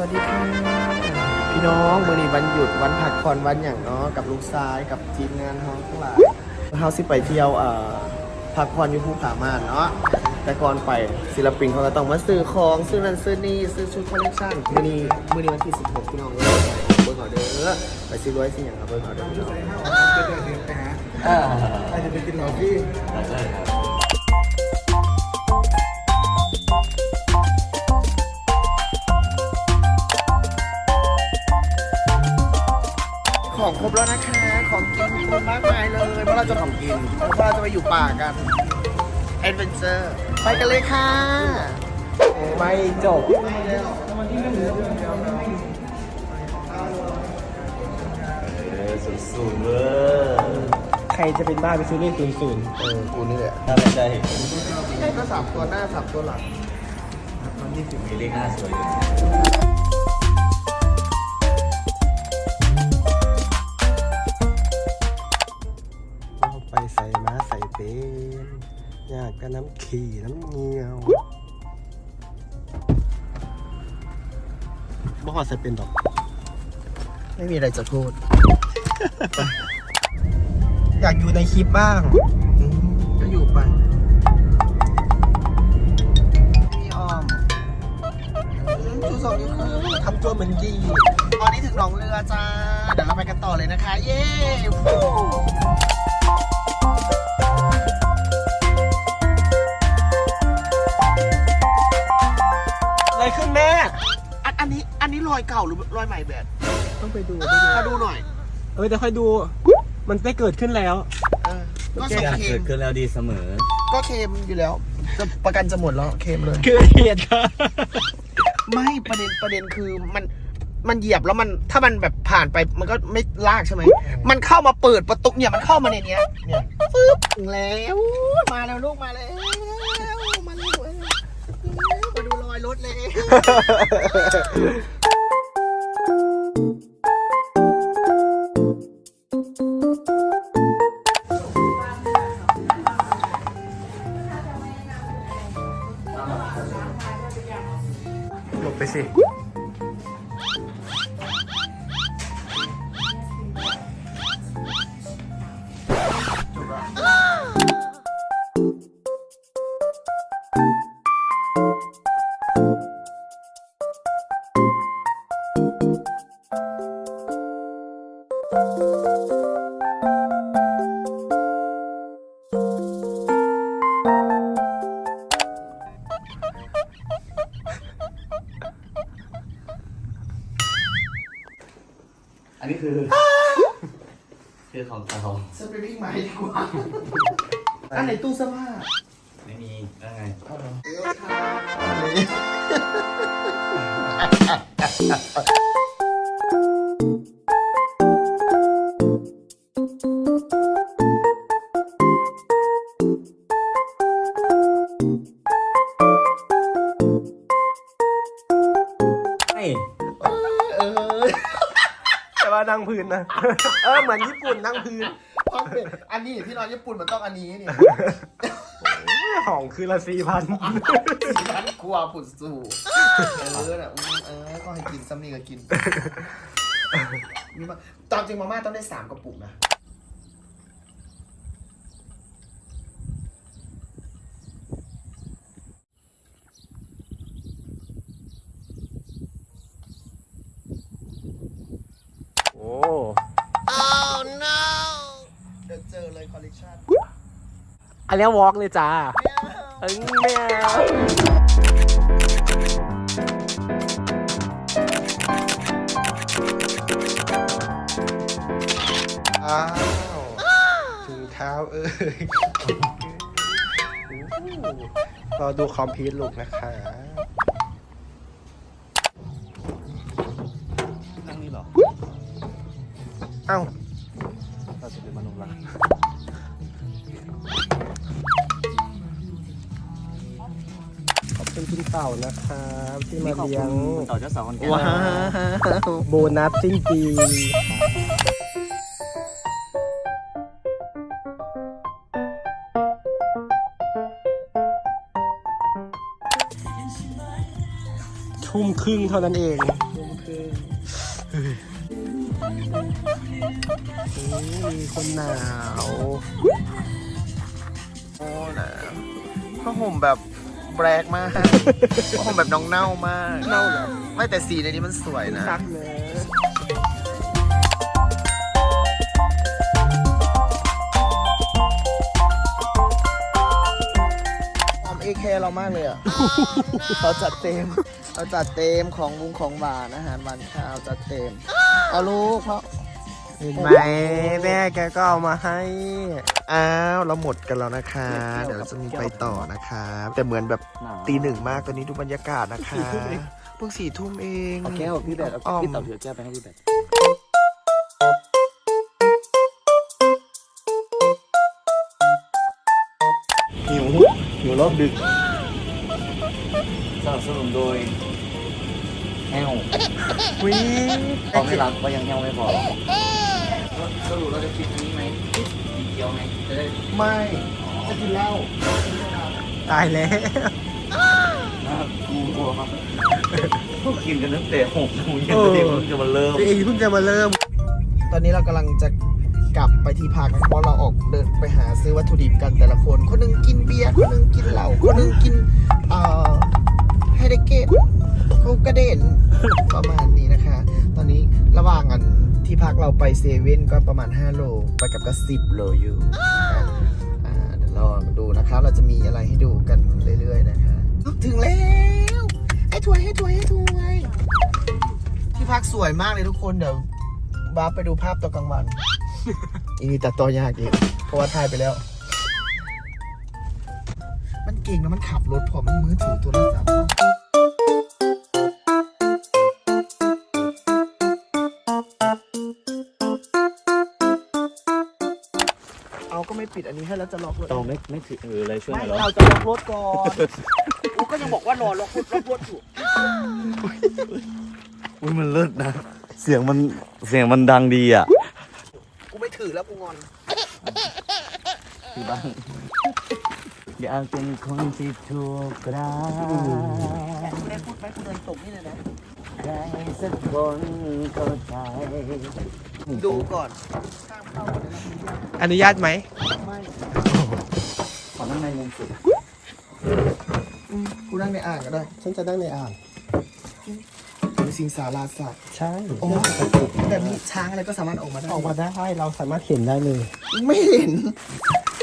สวัสดีค่ะ พี่น้องมื่อนี้วันหยุดวันพักผ่อนวันอย่างเนาะกับลูกชายกับทีมงานเฮาทั้งหลายเฮาสิไปเที่ยวเอ่อพักผ่อนอยู่ภูผาม่านเนาะแต่ก่อนไปศิลปินเขาก็ต้องมาซื้อของซื้อนั่นซื้อนี่ซื้อชุดคอลเลคชั่นมื่อนี้มื่อนี้วันที่ 16 พี่น้องเลยเบิ่งเอาเด้อไปซื้อรวยสิอย่างครับเบิ่งเอาเด้อพี่น้องอ่าใครจะไปกินหรอพี่ได้ครับ ครบแล้วนะคะ ของกินครบมากมายเลยเพราะเราจะของกินเพราะเราจะไปอยู่ป่ากันแอดเวนเจอร์ไปกันเลยค่ะ ไม่จบเออศูนย์ศูนย์เว้ยใครจะเป็นบ้าไปซื้อเลขศูนย์ศูนย์เออกูนี่แหละถ้าไม่ได้ใช่ก็สามตัวหน้าสามตัวหลังมันยี่สิบมีเลขหน้าสวยอยู่ น้ำขี่น้ำเงี้ยวบ่ขอใส่เป็นดอก ไม่มีอะไรจะพูด อยากอยู่ในคลิปบ้าง อันอันนี้อันนี้รอยเก่าหรือรอยใหม่แบบต้องไปดูมาดูหน่อยเออเดี๋ยวค่อยดู มันได้เกิดขึ้นแล้ว เออก็สองการเคเกิมดขึ้นแล้วดีเสมอ ก็เคมอยู่แล้วจะประกันจะหมดแล้วเคมเลยคือเหตุการณ์ไม่ประเด็นประเด็นคือมันมันเหยียบแล้วมันถ้ามันแบบผ่านไปมันก็ไม่ลากใช่ไหม มันเข้ามาเปิดประตูเนี่ยมันเข้ามาในเนี้ยเนี่ยฟึ๊บถึงแล้ว มาแล้วลูกมาแล้วมาแล้วเอ้ยมาดู รอยรถเลย หลบไปสิ อันนี้คือ คือของเขาสปริงมาให้ดีกว่า อันไหนตู้เสื้อผ้าไม่มีได้ไง เอาเหรอ เอวชาอันนี้ไม่เออแต่ว่านั่งพื้นนะ เออเหมือนญี่ปุ่นนั่งพื้นพร้อมเป็นอันนี้ที่นอนญี่ปุ่นมันต้องอันนี้เนี่ยของคือละสี่พันสีพันกลัวผุดสู่เออน่ะอืมเออก็ให้กินซ้ำนี่ก็กินมีมาตามจริงมาม่าต้องได้สามกระปุกนะ โอ้เดี๋ยวเจอเลยคอลเลคชันอันนี้วอล์กเลยจ้าเอ้ยไม่เอาอ้าวถุงเท้าเอ้ยรอดูคอมพิวต์ลูกนะคะ นั่งนี่เหรอ เอ้าเราจะเป็นมนุษย์ละขอบคุณคุณเต่านะครับที่มาขอบเลี้ยคุงณต่อเจ้าสาวคนแก่ว้าวโบนัสสิ้นปีทุ่มครึ่งเท่านั้นเอง มีคนหนาวโอ้หนาวผ้าห่มแบบแบรกมากผ้าห่มแบบน้องเน่ามากเน่าเหรอไม่แต่สีในนี้มันสวยนะซักเลยหอมเอเคเรามากเลยอะเราจัดเต็มเราจัดเต็มของบุงของหวานอาหารหวานข้าวจัดเต็มเอาลูกเพราะ เห็นไหมแม่แกก็เอามาให้ อ้าวเราหมดกันแล้วนะคะ เดี๋ยวเราจะมีไปต่อนะคะแต่เหมือนแบบตีหนึ่งมากตอนนี้ดูบรรยากาศนะคะเพิ่งสี่ทุ่มเองเอาแก้วพี่แบดอ้อมพี่เต่าถือแก้วไปให้พี่แบดหิวหิวรอบดึกสนับสนุนโดยแห้ววิพอไม่รักก็ยังแห้วไม่พอ สรุปเราจะกินอันนี้ไหมกินเกี๊ยวไหมจะได้ไม่จะกินเหล้าตายแล้วน่ากลัวครับพวกกินกันตั้งแต่หกโมงเย็นตัวเองเพิ่งจะมาเริ่มตัวเองเพิ่งจะมาเริ่ม ตอนนี้เรากำลังจะกลับไปที่พักเพราะเราออกเดินไปหาซื้อวัตถุดิบกันแต่ละคน คนหนึงกินเบียร์ คนหนึงกินเหล้า คนหนึงกินเอ่อไฮเดเกตโคกระเด่นประมาณนี้นะคะ ตอนนี้ระหว่างอัน ที่พักเราไปเซเว่นก็ประมาณ 5 โล ไปกับก็ 10 โลอยู่อะอ่าเดี๋ยวรอดูนะคะ เราจะมีอะไรให้ดูกันเรื่อยๆนะคะ ถึงแล้วไอ้ถวยให้ถวยให้ถวย ที่พักสวยมากเลยทุกคนเดี๋ยวบ้าร์ปไปดูภาพตอนกลางวัน อีนี่ตัดต่อยากอีกเพราะว่าถ่ายไปแล้ว มันเก่งนะมันขับรถพอมันมือถือโทรศัพท์ ปิดอันนี้ให้แล้วจะล็อกรถเต่าไม่ไม่ถือเอออะไรช่วยหไม่น่อยเหรอเราจะล็อกรถก่อนกูก็ยังบอกว่ารอล็อกรถล็อกรถอยู่อุ้ยมันเลิศนะ เสียงมันเสียงมันดังดีอะกูไม่ถือแล้วกูงอนที่บ้านอยากเป็นคนที่ถูกกระแม่พูดไปกูเดินตกนี่เลยนะ ใครสักคนเข้าใจ ดูก่อนอนุญาตไหมไม่ขอนั่งในมุมสุดกูนั่งในอ่างก็ได้ ฉันจะนั่งในอ่างมีสิงสาราสัตว์ใช่โอ้แบบนี้ช้างอะไรก็สามารถออกมาได้ออกมาได้เราสามารถเห็นได้เลย ไม่เห็น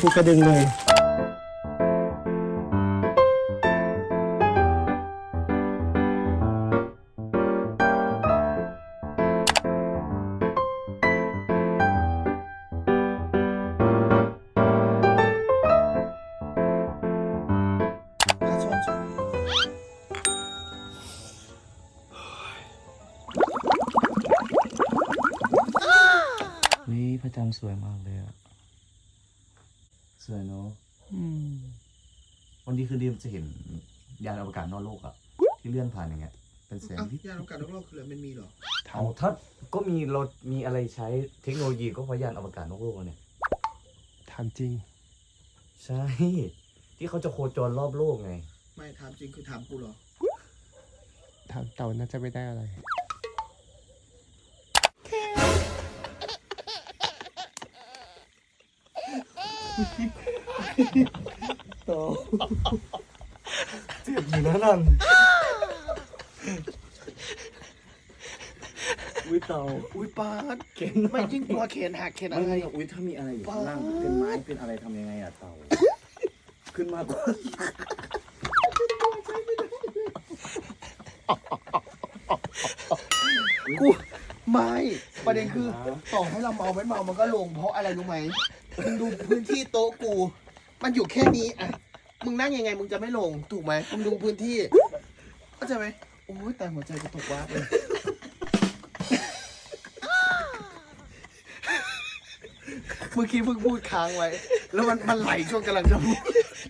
ภูกระดึงเลย สวยมากเลยอะสวยเนาะอืมวันนี้คือเรียมจะเห็นยานอวกาศนอกโลกอะที่เลื่อนผ่านอย่างเงี้ย เป็นแสงอะที่ยานอวกาศนอกโลกคืออะไรมันมีเหรอเอาถ้าก็มีเรามีอะไรใช้เทคโนโลยีก็เพราะยานอวกาศนอกโลกอะเนี่ยถามจริง ใช่ ที่เขาจะโคจรรอบโลกไง ไม่ถามจริงคือถามกูเหรอถามเต่าน่าจะไม่ได้อะไร เจ็บอยู่นะนั่นอุ้ยเต่าอุ้ยปาดเข็นไม่ยิ่งกลัวเขนหักเขนไม่อะไร ไม่อุ้ยถ้ามีอะไรอยู่ข้างล่างเป็นไม้เป็นอะไรทำยังไงอะเต่า ขึ้นมากกว่ากูไม่ประเด็นคือต่อให้เราเมาไม่เมามันก็ลงเพราะอะไรรู้ไหม มึงดูพื้นที่โต๊ะกู มันอยู่แค่นี้อะ มึงนั่งยังไงมึงจะไม่ลงถูกไหมมึงดูพื้นที่เข้าใจไหมโอ้ยแต่หัวใจกูตกว่าเลยเมื่อกี้เพิ่งพูดค้างไว้ แล้วมันมันไหลช่วงกำลังจะพูด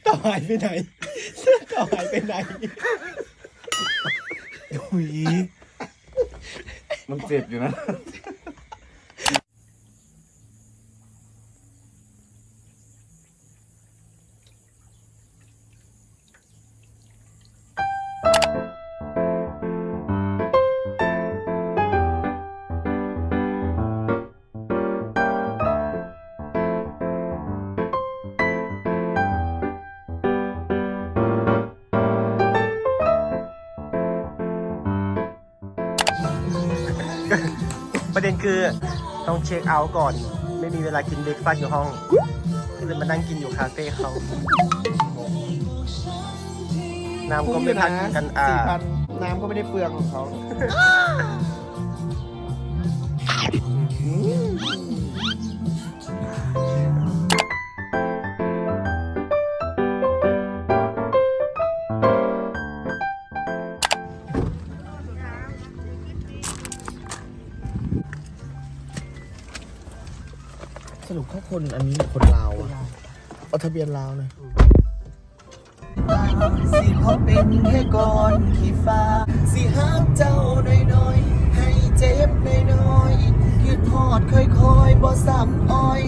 ต่อหายไปไหนต่อหายไปไหนอุ้ยมันเจ็บอยู่นะ ประเด็นคือต้องเช็คเอาท์ก่อน ไม่มีเวลากินเบรกฟาสต์อยู่ห้องก็เลยมานั่งกินอยู่คาเฟ่เขาน้ำก็ไม่พักกันอ่าสี่พันน้ำก็ไม่ได้เปลืองของเขา สรุปเขาคนอันนี้หรือคนลาวอะเอาทะเบียนลาวเลยสิเขาเป็นแค่ก้อนขี้ฟ้า สิหักเจ้าน้อยๆ ให้เจ็บน้อยๆคิดทอดค่อยๆบ่ซ้ำอ้อย